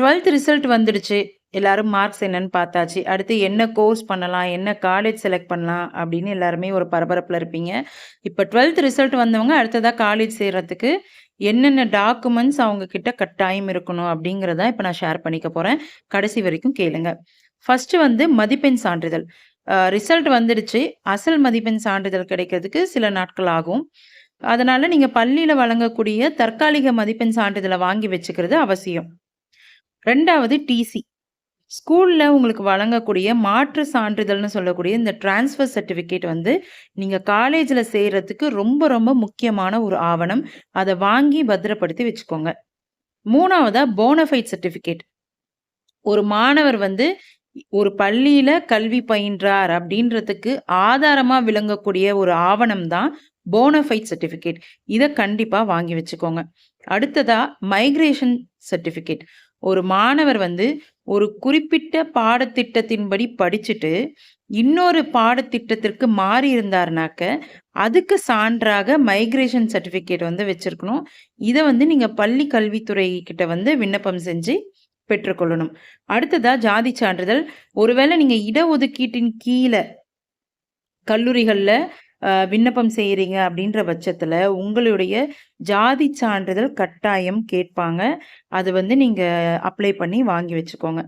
Twelfth result வந்துடுச்சு. எல்லாரும் marks என்னன்னு பார்த்தாச்சு. அடுத்து என்ன கோர்ஸ் பண்ணலாம்? என்ன காலேஜ் செலக்ட் பண்ணலாம்? அப்படின்னு எல்லாருமே ஒரு பரபரப்பில் இருப்பீங்க. இப்போ டுவெல்த் ரிசல்ட் வந்தவங்க அடுத்ததாக காலேஜ் சேர்கிறதுக்கு என்னென்ன டாக்குமெண்ட்ஸ் அவங்க கிட்ட கட்டாயம் இருக்கணும் அப்படிங்கிறதா இப்போ நான் ஷேர் பண்ணிக்க போகிறேன் கடைசி வரைக்கும் கேளுங்க. ஃபஸ்ட்டு வந்து மதிப்பெண் சான்றிதழ். ரிசல்ட் வந்துடுச்சு. அசல் மதிப்பெண் சான்றிதழ் கிடைக்கிறதுக்கு சில நாட்கள் ஆகும். அதனால் நீங்கள் பள்ளியில் வழங்கக்கூடிய தற்காலிக மதிப்பெண் சான்றிதழை வாங்கி வச்சுக்கிறது அவசியம். ரெண்டாவது டிசி. ஸ்கூல்ல உங்களுக்கு வழங்கக்கூடிய மாற்று சான்றிதழ்னு சொல்லக்கூடிய இந்த ட்ரான்ஸ்ஃபர் சர்டிஃபிகேட் வந்து நீங்க காலேஜ்ல சேர்கிறதுக்கு ரொம்ப ரொம்ப முக்கியமான ஒரு ஆவணம். அதை வாங்கி பத்திரப்படுத்தி வச்சுக்கோங்க. மூணாவதாக போனஃபைட் சர்டிஃபிகேட். ஒரு மாணவர் வந்து ஒரு பள்ளியில கல்வி பயின்றார் அப்படின்றதுக்கு ஆதாரமா விளங்கக்கூடிய ஒரு ஆவணம் தான் போனஃபைட் சர்டிஃபிகேட். இதை கண்டிப்பா வாங்கி வச்சுக்கோங்க. அடுத்ததா மைக்ரேஷன் சர்டிஃபிகேட். ஒரு மாணவர் வந்து ஒரு குறிப்பிட்ட பாடத்திட்டத்தின்படி படிச்சுட்டு, இன்னொரு பாடத்திட்டத்திற்கு மாறி இருந்தாருனாக்க அதுக்கு சான்றாக மைக்ரேஷன் சர்டிஃபிகேட் வந்து வச்சுருக்கணும் இதை வந்து நீங்கள் பள்ளி கல்வித்துறை கிட்ட வந்து விண்ணப்பம் செஞ்சு பெற்றுக்கொள்ளணும். அடுத்ததா ஜாதி சான்றிதழ். ஒருவேளை நீங்கள் இடஒதுக்கீட்டின் கீழே கல்லூரிகளில் விண்ணப்பம் செய்கிறீங்க அப்படின்ற பட்சத்தில் உங்களுடைய ஜாதி சான்றிதழ் கட்டாயம் கேட்பாங்க. அது வந்து நீங்கள் அப்ளை பண்ணி வாங்கி வச்சுக்கோங்க.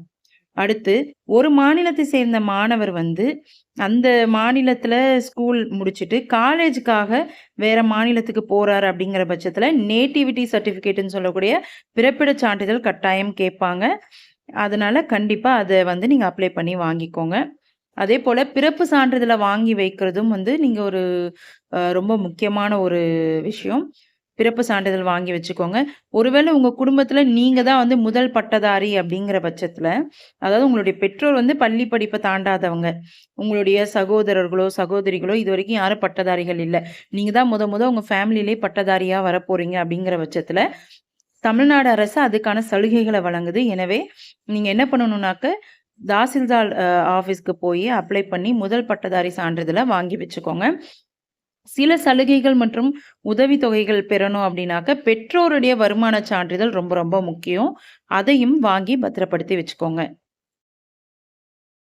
அடுத்து ஒரு மாநிலத்தை சேர்ந்த மாணவர் வந்து அந்த மாநிலத்தில் ஸ்கூல் முடிச்சுட்டு காலேஜுக்காக வேற மாநிலத்துக்கு போகிறார் அப்படிங்கிற பட்சத்தில் நேட்டிவிட்டி சர்டிஃபிகேட்டுன்னு சொல்லக்கூடிய பிறப்பிட சான்றிதழ் கட்டாயம் கேட்பாங்க. அதனால் கண்டிப்பாக அதை வந்து நீங்கள் அப்ளை பண்ணி வாங்கிக்கோங்க. அதே போல் பிறப்பு சான்றிதழை வாங்கி வைக்கிறதும் வந்து நீங்க ஒரு ரொம்ப முக்கியமான ஒரு விஷயம். பிறப்பு சான்றிதழ் வாங்கி வச்சுக்கோங்க. ஒருவேளை உங்கள் குடும்பத்தில் நீங்கள் தான் வந்து முதல் பட்டதாரி அப்படிங்கிற பட்சத்தில் அதாவது உங்களுடைய பெற்றோர் வந்து பள்ளி படிப்பை தாண்டாதவங்க. உங்களுடைய சகோதரர்களோ, சகோதரிகளோ இது வரைக்கும் யாரும் பட்டதாரிகள் இல்லை நீங்கள் தான் முத முத உங்கள் ஃபேமிலியிலே பட்டதாரியாக வரப்போகிறீங்க அப்படிங்கிற பட்சத்தில் தமிழ்நாடு அரசு அதுக்கான சலுகைகளை வழங்குது. எனவே நீங்கள் என்ன பண்ணணும்னாக்க, தாசில்தார் ஆஃபீஸ்க்கு போய் அப்ளை பண்ணி முதல் பட்டதாரி சான்றிதழை வாங்கி வச்சுக்கோங்க. சில சலுகைகள் மற்றும் உதவித்தொகைகள் பெறணும் அப்படின்னாக்க, பெற்றோருடைய வருமான சான்றிதழ் ரொம்ப ரொம்ப முக்கியம். அதையும் வாங்கி பத்திரப்படுத்தி வச்சுக்கோங்க.